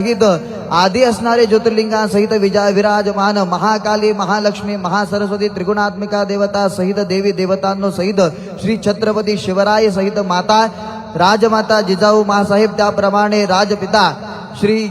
सहित आधी असणारे ज्योतिर्लिंगासहित विजा विराजमान महाकाली महालक्ष्मी महासरस्वती त्रिगुणात्मिका देवता सहित देवी देवतांनो सहित श्री छत्रपती शिवराय सहित माता राजमाता जिजाऊ महासाहेब त्याप्रमाणे राजपिता श्री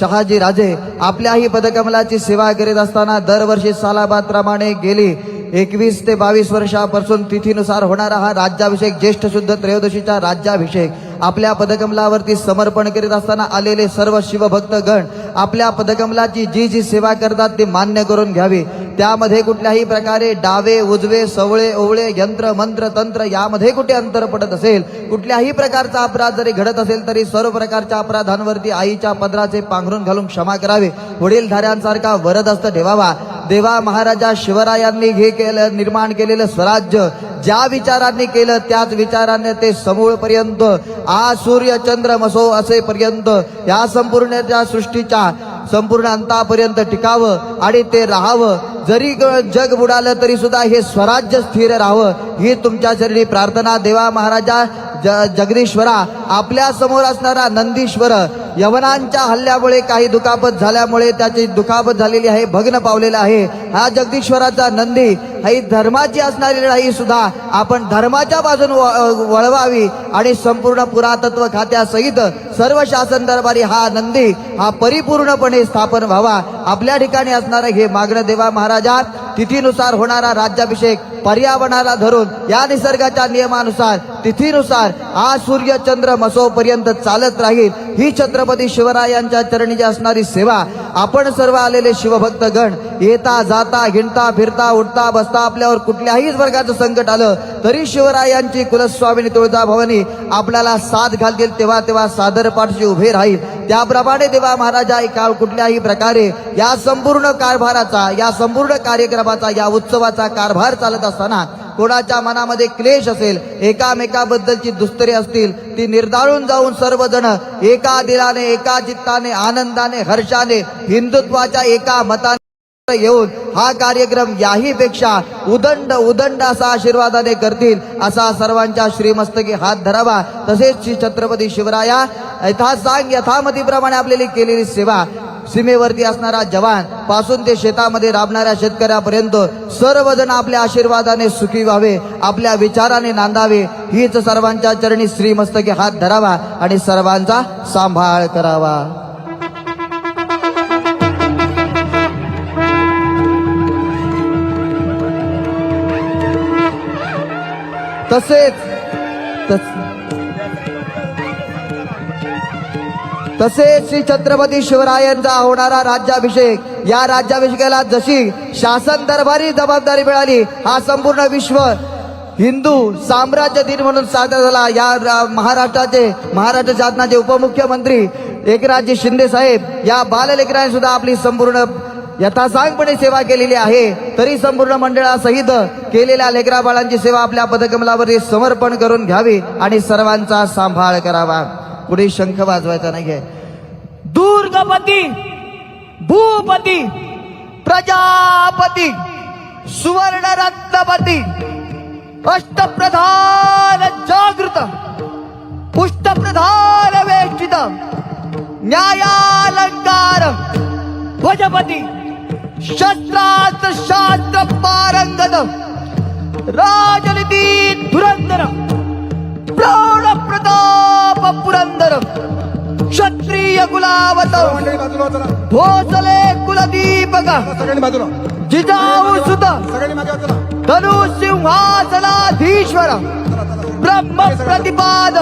शहाजी राजे आपल्याही पदकमलाची सेवा करीत असताना दरवर्षी सालाबाद प्रमाणे गेली. एकवीस ते बावीस वर्षापासून तिथीनुसार होणारा हा राज्याभिषेक ज्येष्ठ शुद्ध त्रयोदशीचा राज्याभिषेक. आपल्या पदकमलावरती समर्पण करीत असताना आलेले सर्व शिवभक्त गण आपल्या पदकमलाची जी जी सेवा करतात ती मान्य करून घ्यावी. त्यामध्ये कुठल्याही प्रकारे डावे उजवे सवळे ओवळे यंत्र मंत्र तंत्र यामध्ये कुठे अंतर पडत असेल कुठल्याही प्रकारचा अपराध जरी घडत असेल तरी सर्व प्रकारच्या अपराधांवरती आईच्या पदराचे पांघरून घालून क्षमा करावे. वडीलधाऱ्यांसारखा वरदस्त ठेवावा. देवा महाराजा शिवरायांनी हे केलं निर्माण केलेलं स्वराज्य ज्या विचारांनी केलं त्याच विचाराने ते समूळ पर्यंत आ सूर्य चंद्र मसो असे पर्यंत या संपूर्ण त्या सृष्टीच्या संपूर्ण अंतापर्यंत टिकावं आणि ते राहावं. जरी जग बुडालं तरी सुद्धा हे स्वराज्य स्थिर राहावं. ही तुमच्या शरीरी प्रार्थना देवा महाराजा. ज जगदीश्वरा आपल्यासमोर असणारा नंदीश्वर यवनांच्या हल्ल्यामुळे काही दुखापत झाल्यामुळे त्याची दुखापत झालेली आहे भग्न पावलेला आहे. हा जगदीश्वराचा नंदी ही धर्माची असणारी लढाई सुद्धा आपण धर्माच्या बाजून व- वळवावी आणि संपूर्ण पुरातत्व खात्यासहित सर्व शासन दरबारी हा नंदी हा परिपूर्णपणे स्थापन व्हावा. आपल्या ठिकाणी असणारं हे मागणं देवा महाराजा तिथीनुसार होणारा राज्याभिषेक पर्यावरणाला धरून या निसर्गाच्या नियमानुसार तिथीनुसार आज सूर्य चंद्र मसोपर्यंत चालत राहील. ही छत्रपती शिवरायांच्या चरणीची असणारी सेवा आपण सर्व आलेले शिवभक्त गण येता जाता हिंडता फिरता उठता बसता आपल्यावर कुठल्याही वर्गाचं संकट आलं तरी शिवरायांची कुलस्वामिनी तुळजाभवानी आपल्याला साथ घालतील तेव्हा तेव्हा सादर पाठशी उभे राहील. त्याप्रमाणे देवा महाराजा एका कुठल्याही प्रकारे या संपूर्ण कारभाराचा या संपूर्ण कार्यक्रमाचा या उत्सवाचा कारभार चालत असताना कोणाच्या मनामध्ये क्लेश असेल एकामेकाबद्दलची दुस्तरे असतील ती निर्दाळून जाऊन सर्वजण एका दिलाने एका चित्ताने आनंदाने हर्षाने हिंदुत्वाच्या एका मताने येऊन हा कार्यक्रम याही पेक्षा उदंड उदंड असा आशीर्वादाने करतील असा सर्वांच्या श्रीमस्तकी हात धरावा. तसेच श्री छत्रपती शिवराया यथासांग यथामतीप्रमाणे आपल्याला केलेली सेवा. सीमेवरती असणारा जवानपासून ते शेतामध्ये राबणाऱ्या शेतकऱ्यापर्यंत सर्वजण आपल्या आशीर्वादाने सुखी व्हावे आपल्या विचाराने नांदावे. हीच सर्वांच्या चरणी श्रीमस्तकी हात धरावा आणि सर्वांचा सांभाळ करावा. तसेच तस- तसेच श्री छत्रपती शिवरायांचा होणारा राज्याभिषेक. या राज्याभिषेकाला जशी शासन दरबारी जबाबदारी मिळाली हा संपूर्ण विश्व हिंदू साम्राज्य दिन म्हणून साजरा झाला. या रा- महाराष्ट्राचे महाराष्ट्र शासनाचे उपमुख्यमंत्री एकनाथजी शिंदे साहेब या बाललेकरांनी सुद्धा आपली संपूर्ण यथासांगपणे सेवा केलेली आहे. तरी संपूर्ण मंडळासहित केलेल्या लेकरा बाळांची सेवा आपल्या पदकमलावरती समर्पण करून घ्यावी आणि सर्वांचा सांभाळ करावा. पुढे शंख वाजवायचा नाहीये दुर्गपती भूपती प्रजापती सुवर्ण रत्नपती अष्टप्रधान जागृत पुष्टप्रधान वेष्टित न्यायालंकार ध्वजपती शस्त्रास्त्र शास्त्र पारंगत राजनीती धुरंधर प्रौढ प्रताप पुरंदर क्षत्रिय चला. भोसले कुलदीपक बाजूला. जिजाऊ सुत धनु सिंहासनाधीश्वर ब्रह्म प्रतिपाद